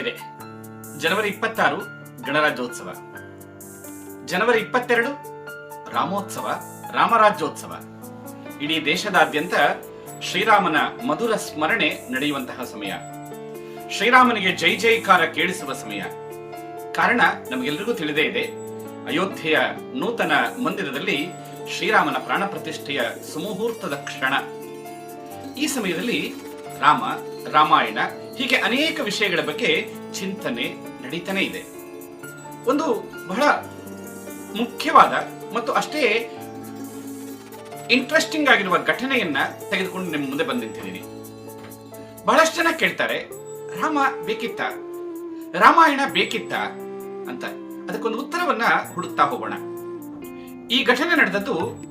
ಬಂದಿದೆ ಜನವರಿ ಇಪ್ಪತ್ತಾರು, ಗಣರಾಜ್ಯೋತ್ಸವ. ಜನವರಿ ಇಪ್ಪತ್ತೆರಡು, ರಾಮೋತ್ಸವ, ರಾಮರಾಜ್ಯೋತ್ಸವ. ಇಡೀ ದೇಶದಾದ್ಯಂತ ಶ್ರೀರಾಮನ ಮಧುರ ಸ್ಮರಣೆ ನಡೆಯುವಂತಹ ಸಮಯ. ಶ್ರೀರಾಮನಿಗೆ ಜೈ ಜೈಕಾರ ಕೇಳಿಸುವ ಸಮಯ. ಕಾರಣ ನಮಗೆಲ್ಲರಿಗೂ ತಿಳಿದೇ ಇದೆ, ಅಯೋಧ್ಯೆಯ ನೂತನ ಮಂದಿರದಲ್ಲಿ ಶ್ರೀರಾಮನ ಪ್ರಾಣ ಪ್ರತಿಷ್ಠೆಯ ಸುಮುಹೂರ್ತದ ಕ್ಷಣ. ಈ ಸಮಯದಲ್ಲಿ ರಾಮ, ರಾಮಾಯಣ ಹೀಗೆ ಅನೇಕ ವಿಷಯಗಳ ಬಗ್ಗೆ ಚಿಂತನೆ ನಡೀತಾನೆ ಇದೆ. ಒಂದು ಬಹಳ ಮುಖ್ಯವಾದ ಮತ್ತು ಅಷ್ಟೇ ಇಂಟ್ರೆಸ್ಟಿಂಗ್ ಆಗಿರುವ ಘಟನೆಯನ್ನ ತೆಗೆದುಕೊಂಡು ನಿಮ್ಮ ಮುಂದೆ ಬಂದು ಬಹಳಷ್ಟು ಜನ ಕೇಳ್ತಾರೆ, ರಾಮ ಬೇಕಿತ್ತ? ರಾಮಾಯಣ ಬೇಕಿತ್ತ? ಅಂತ. ಅದಕ್ಕೊಂದು ಉತ್ತರವನ್ನ ಹುಡುಕ್ತಾ ಹೋಗೋಣ. ಈ ಘಟನೆ ನಡೆದದ್ದು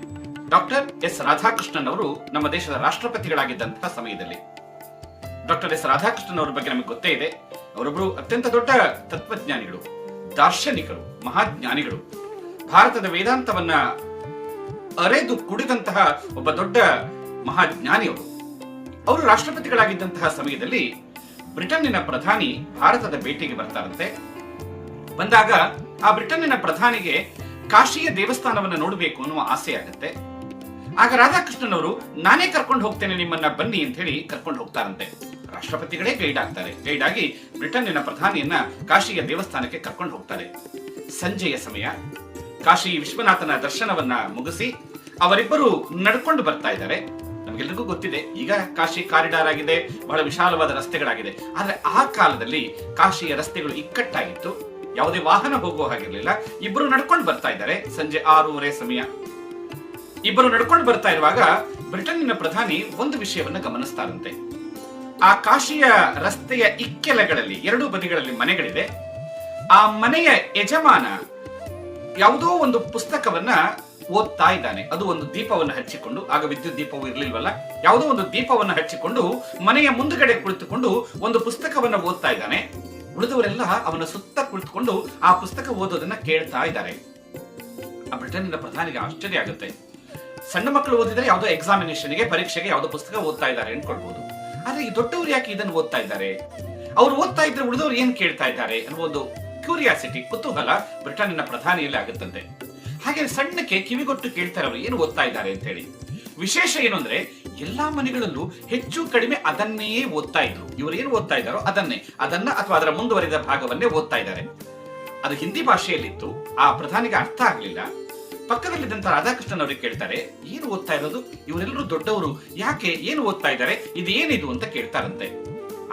ಡಾಕ್ಟರ್ ಎಸ್ ರಾಧಾಕೃಷ್ಣನ್ ಅವರು ನಮ್ಮ ದೇಶದ ರಾಷ್ಟ್ರಪತಿಗಳಾಗಿದ್ದಂತಹ ಸಮಯದಲ್ಲಿ. ಡಾಕ್ಟರ್ ಎಸ್ ರಾಧಾಕೃಷ್ಣನ್ ಅವರ ಬಗ್ಗೆ ನಮಗೆ ಗೊತ್ತೇ ಇದೆ. ಅವರೊಬ್ಬರು ಅತ್ಯಂತ ದೊಡ್ಡ ತತ್ವಜ್ಞಾನಿಗಳು, ದಾರ್ಶನಿಕರು, ಮಹಾಜ್ಞಾನಿಗಳು. ಭಾರತದ ವೇದಾಂತವನ್ನ ಅರೆದು ಕುಡಿದಂತಹ ಒಬ್ಬ ದೊಡ್ಡ ಮಹಾಜ್ಞಾನಿಯವರು. ಅವರು ರಾಷ್ಟ್ರಪತಿಗಳಾಗಿದ್ದಂತಹ ಸಮಯದಲ್ಲಿ ಬ್ರಿಟನ್ನಿನ ಪ್ರಧಾನಿ ಭಾರತದ ಭೇಟಿಗೆ ಬರ್ತಾರಂತೆ. ಬಂದಾಗ ಆ ಬ್ರಿಟನ್ನಿನ ಪ್ರಧಾನಿಗೆ ಕಾಶಿಯ ದೇವಸ್ಥಾನವನ್ನ ನೋಡಬೇಕು ಅನ್ನುವ ಆಸೆ ಆಗುತ್ತೆ. ಆಗ ರಾಧಾಕೃಷ್ಣನ್ ಅವರು ನಾನೇ ಕರ್ಕೊಂಡು ಹೋಗ್ತೇನೆ ನಿಮ್ಮನ್ನ ಬನ್ನಿ ಅಂತ ಹೇಳಿ ಕರ್ಕೊಂಡು ಹೋಗ್ತಾರಂತೆ. ರಾಷ್ಟ್ರಪತಿಗಳೇ ಗೈಡ್ ಆಗ್ತಾರೆ. ಗೈಡ್ ಆಗಿ ಬ್ರಿಟನ್ನಿನ ಪ್ರಧಾನಿಯನ್ನ ಕಾಶಿಯ ದೇವಸ್ಥಾನಕ್ಕೆ ಕರ್ಕೊಂಡು ಹೋಗ್ತಾರೆ. ಸಂಜೆಯ ಸಮಯ ಕಾಶಿ ವಿಶ್ವನಾಥನ ದರ್ಶನವನ್ನ ಮುಗಿಸಿ ಅವರಿಬ್ಬರು ನಡ್ಕೊಂಡು ಬರ್ತಾ ಇದ್ದಾರೆ. ನಮಗೆಲ್ಲರಿಗೂ ಗೊತ್ತಿದೆ, ಈಗ ಕಾಶಿ ಕಾರಿಡಾರ್ ಆಗಿದೆ, ಬಹಳ ವಿಶಾಲವಾದ ರಸ್ತೆಗಳಾಗಿದೆ. ಆದ್ರೆ ಆ ಕಾಲದಲ್ಲಿ ಕಾಶಿಯ ರಸ್ತೆಗಳು ಇಕ್ಕಟ್ಟಾಗಿತ್ತು. ಯಾವುದೇ ವಾಹನ ಹೋಗುವ ಹಾಗಿರ್ಲಿಲ್ಲ. ಇಬ್ಬರು ನಡ್ಕೊಂಡು ಬರ್ತಾ ಇದ್ದಾರೆ ಸಂಜೆ ಆರೂವರೆ ಸಮಯ. ಇಬ್ಬರು ನಡ್ಕೊಂಡು ಬರ್ತಾ ಇರುವಾಗ ಬ್ರಿಟನ್ನಿನ ಪ್ರಧಾನಿ ಒಂದು ವಿಷಯವನ್ನ ಗಮನಿಸ್ತಾರಂತೆ. ಆ ಕಾಶಿಯ ರಸ್ತೆಯ ಇಕ್ಕೆಲಗಳಲ್ಲಿ ಎರಡು ಬದಿಗಳಲ್ಲಿ ಮನೆಗಳಿದೆ ಆ ಮನೆಯ ಯಜಮಾನ ಯಾವುದೋ ಒಂದು ಪುಸ್ತಕವನ್ನ ಓದ್ತಾ ಇದ್ದಾನೆ. ಅದು ಒಂದು ದೀಪವನ್ನು ಹಚ್ಚಿಕೊಂಡು, ಆಗ ವಿದ್ಯುತ್ ದೀಪವು ಇರಲಿಲ್ವಲ್ಲ? ಯಾವುದೋ ಒಂದು ದೀಪವನ್ನು ಹಚ್ಚಿಕೊಂಡು, ಮನೆಯ ಮುಂದುಗಡೆ ಕುಳಿತುಕೊಂಡು ಒಂದು ಪುಸ್ತಕವನ್ನ ಓದ್ತಾ ಇದ್ದಾನೆ. ಉಳಿದವರೆಲ್ಲ ಅವನ ಸುತ್ತ ಕುಳಿತುಕೊಂಡು ಆ ಪುಸ್ತಕ ಓದೋದನ್ನ ಕೇಳ್ತಾ ಇದ್ದಾರೆ. ಆ ಬ್ರಿಟನ್ನಿನ ಪ್ರಧಾನಿಗೆ ಆಶ್ಚರ್ಯ ಆಗುತ್ತೆ. ಸಣ್ಣ ಮಕ್ಕಳು ಓದಿದ್ರೆ ಯಾವುದೋ ಎಕ್ಸಾಮಿನೇಷನ್ಗೆ ಪರೀಕ್ಷೆಗೆ ಯಾವುದೋ ಪುಸ್ತಕ ಓದ್ತಾ ಇದ್ದಾರೆ ಅನ್ಕೊಳ್ಬಹುದು ಆದ್ರೆ ಈ ದೊಡ್ಡವರು ಯಾಕೆ ಇದನ್ನು ಓದ್ತಾ ಇದ್ದಾರೆ? ಅವ್ರು ಓದ್ತಾ ಇದ್ರೆ ಉಳಿದವ್ರು ಏನ್ ಕೇಳ್ತಾ ಇದ್ದಾರೆ ಅನ್ನೋ ಒಂದು ಕ್ಯೂರಿಯಾಸಿಟಿ ಕುತೂಹಲ ಬ್ರಿಟನ್ನಿನ ಪ್ರಧಾನಿಯಲ್ಲಿ ಆಗುತ್ತಂತೆ. ಹಾಗೆ ಸಣ್ಣಕ್ಕೆ ಕಿವಿಗೊಟ್ಟು ಕೇಳ್ತಾರೆ ಅವರು ಏನು ಓದ್ತಾ ಇದ್ದಾರೆ ಅಂತ ಹೇಳಿ ವಿಶೇಷ ಏನು ಅಂದ್ರೆ, ಎಲ್ಲಾ ಮನೆಗಳಲ್ಲೂ ಹೆಚ್ಚು ಕಡಿಮೆ ಅದನ್ನೇ ಓದ್ತಾ ಇದ್ರು. ಇವರು ಏನು ಓದ್ತಾ ಇದ್ದಾರೋ ಅದನ್ನೇ. ಅದನ್ನ ಅಥವಾ ಅದರ ಮುಂದುವರಿದ ಭಾಗವನ್ನೇ ಓದ್ತಾ ಇದ್ದಾರೆ. ಅದು ಹಿಂದಿ ಭಾಷೆಯಲ್ಲಿತ್ತು. ಆ ಪ್ರಧಾನಿಗೆ ಅರ್ಥ ಆಗ್ಲಿಲ್ಲ. ಪಕ್ಕದಲ್ಲಿದ್ದಂತ ರಾಧಾಕೃಷ್ಣನ್ ಅವರಿಗೆ ಕೇಳ್ತಾರೆ, ಏನು ಓದ್ತಾ ಇರೋದು? ಇವರೆಲ್ಲರೂ ದೊಡ್ಡವರು, ಯಾಕೆ ಏನು ಓದ್ತಾ ಇದ್ದಾರೆ? ಇದು ಏನಿದು? ಅಂತ ಕೇಳ್ತಾರಂತೆ.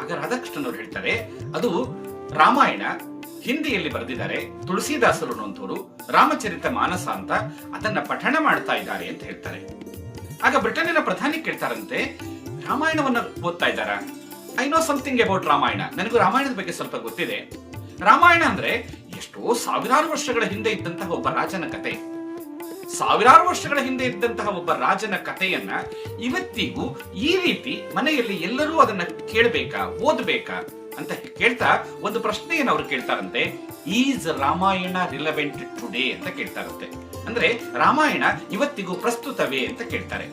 ಆಗ ರಾಧಾಕೃಷ್ಣನ್ ಅವರು ಹೇಳ್ತಾರೆ, ಅದು ರಾಮಾಯಣ, ಹಿಂದಿಯಲ್ಲಿ ಬರೆದಿದ್ದಾರೆ ತುಳಸಿದಾಸರು ಅನ್ನುವಂಥವ್ರು, ರಾಮಚರಿತ ಮಾನಸ ಅಂತ ಅದನ್ನ ಪಠಣ ಮಾಡ್ತಾ ಇದ್ದಾರೆ ಅಂತ ಹೇಳ್ತಾರೆ. ಆಗ ಬ್ರಿಟನ್ನಿನ ಪ್ರಧಾನಿ ಕೇಳ್ತಾರಂತೆ, ರಾಮಾಯಣವನ್ನ ಓದ್ತಾ ಇದ್ದಾರಾ? I know something about Ramayana. ನನಗೂ ರಾಮಾಯಣದ ಬಗ್ಗೆ ಸ್ವಲ್ಪ ಗೊತ್ತಿದೆ. ರಾಮಾಯಣ ಅಂದ್ರೆ ಎಷ್ಟೋ ಸಾವಿರಾರು ವರ್ಷಗಳ ಹಿಂದೆ ಇದ್ದಂತಹ ಒಬ್ಬ ರಾಜನ ಕತೆ. ಸಾವಿರಾರು ವರ್ಷಗಳ ಹಿಂದೆ ಇದ್ದಂತಹ ಒಬ್ಬ ರಾಜನ ಕಥೆಯನ್ನ ಇವತ್ತಿಗೂ ಈ ರೀತಿ ಮನೆಯಲ್ಲಿ ಎಲ್ಲರೂ ಅದನ್ನ ಕೇಳಬೇಕಾ, ಓದ್ಬೇಕಾ ಅಂತ ಕೇಳ್ತಾ ಒಂದು ಪ್ರಶ್ನೆಯನ್ನು ಅವ್ರು ಕೇಳ್ತಾರಂತೆ. ಈಸ್ ರಾಮಾಯಣ ರಿಲವೆಂಟ್ ಟುಡೇ ಅಂತ ಕೇಳ್ತಾರಂತೆ. ಅಂದ್ರೆ ರಾಮಾಯಣ ಇವತ್ತಿಗೂ ಪ್ರಸ್ತುತವೇ ಅಂತ ಕೇಳ್ತಾರೆ.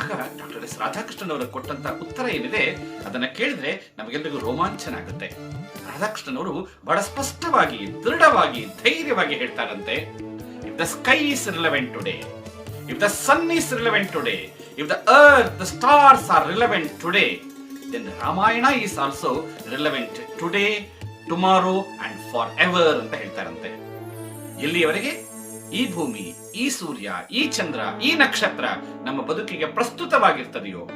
ಆಗ ಡಾಕ್ಟರ್ ಎಸ್ ರಾಧಾಕೃಷ್ಣನ್ ಅವರು ಕೊಟ್ಟಂತ ಉತ್ತರ ಏನಿದೆ, ಅದನ್ನ ಕೇಳಿದ್ರೆ ನಮಗೆಲ್ಲರಿಗೂ ರೋಮಾಂಚನ ಆಗುತ್ತೆ ರಾಧಾಕೃಷ್ಣನ್ ಅವರು ಬಹಳ ಸ್ಪಷ್ಟವಾಗಿ, ದೃಢವಾಗಿ, ಧೈರ್ಯವಾಗಿ ಹೇಳ್ತಾರಂತೆ. Sky is relevant today if the sun is relevant today if the earth the stars are relevant today then Ramayana is also relevant today tomorrow and forever ಅಂತ ಹೇಳ್ತಾರಂತೆ. ಎಲ್ಲಿಯವರೆಗೆ? ಈ ಭೂಮಿ, ಈ ಸೂರ್ಯ, ಈ ಚಂದ್ರ, ಈ ನಕ್ಷತ್ರ ನಮ್ಮ ಬದುಕಿಗೆ ಪ್ರಸ್ತುತವಾಗಿರ್ತದೆಯೋ,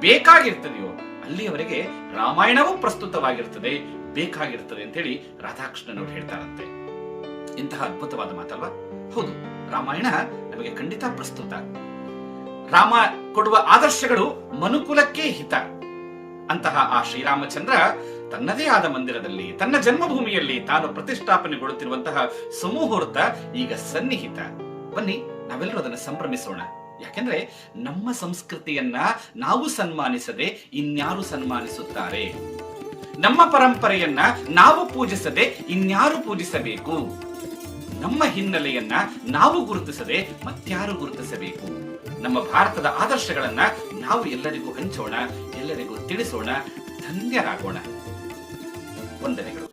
ಬೇಕಾಗಿರ್ತದೆಯೋ, ಅಲ್ಲಿಯವರೆಗೆ ರಾಮಾಯಣವೂ ಪ್ರಸ್ತುತವಾಗಿರ್ತದೆ, ಬೇಕಾಗಿರ್ತದೆ ಅಂತ ಹೇಳಿ ರಾಧಾಕೃಷ್ಣನ್ ಅವರು ಹೇಳ್ತಾರಂತೆ. ಇಂತಹ ಅದ್ಭುತವಾದ ಮಾತಲ್ವಾ? ಹೌದು. ರಾಮಾಯಣ ನಮಗೆ ಖಂಡಿತ ಪ್ರಸ್ತುತ. ರಾಮ ಕೊಡುವ ಆದರ್ಶಗಳು ಮನುಕುಲಕ್ಕೆ ಹಿತ. ಅಂತಹ ಆ ಶ್ರೀರಾಮಚಂದ್ರ ತನ್ನದೇ ಆದ ಮಂದಿರದಲ್ಲಿ, ತನ್ನ ಜನ್ಮಭೂಮಿಯಲ್ಲಿ ತಾನು ಪ್ರತಿಷ್ಠಾಪನೆಗೊಳ್ಳುತ್ತಿರುವಂತಹ ಸುಮುಹೂರ್ತ ಈಗ ಸನ್ನಿಹಿತ. ಬನ್ನಿ, ನಾವೆಲ್ಲರೂ ಅದನ್ನು ಸಂಭ್ರಮಿಸೋಣ. ಯಾಕೆಂದ್ರೆ ನಮ್ಮ ಸಂಸ್ಕೃತಿಯನ್ನ ನಾವು ಸನ್ಮಾನಿಸದೆ ಇನ್ಯಾರು ಸನ್ಮಾನಿಸುತ್ತಾರೆ? ನಮ್ಮ ಪರಂಪರೆಯನ್ನ ನಾವು ಪೂಜಿಸದೆ ಇನ್ಯಾರು ಪೂಜಿಸಬೇಕು? ನಮ್ಮ ಹಿನ್ನೆಲೆಯನ್ನ ನಾವು ಗುರುತಿಸದೆ ಮತ್ಯಾರು ಗುರುತಿಸಬೇಕು. ನಮ್ಮ ಭಾರತದ ಆದರ್ಶಗಳನ್ನ ನಾವು ಎಲ್ಲರಿಗೂ ಹಂಚೋಣ, ಎಲ್ಲರಿಗೂ ತಿಳಿಸೋಣ, ಧನ್ಯರಾಗೋಣ. ವಂದನೆಗಳು.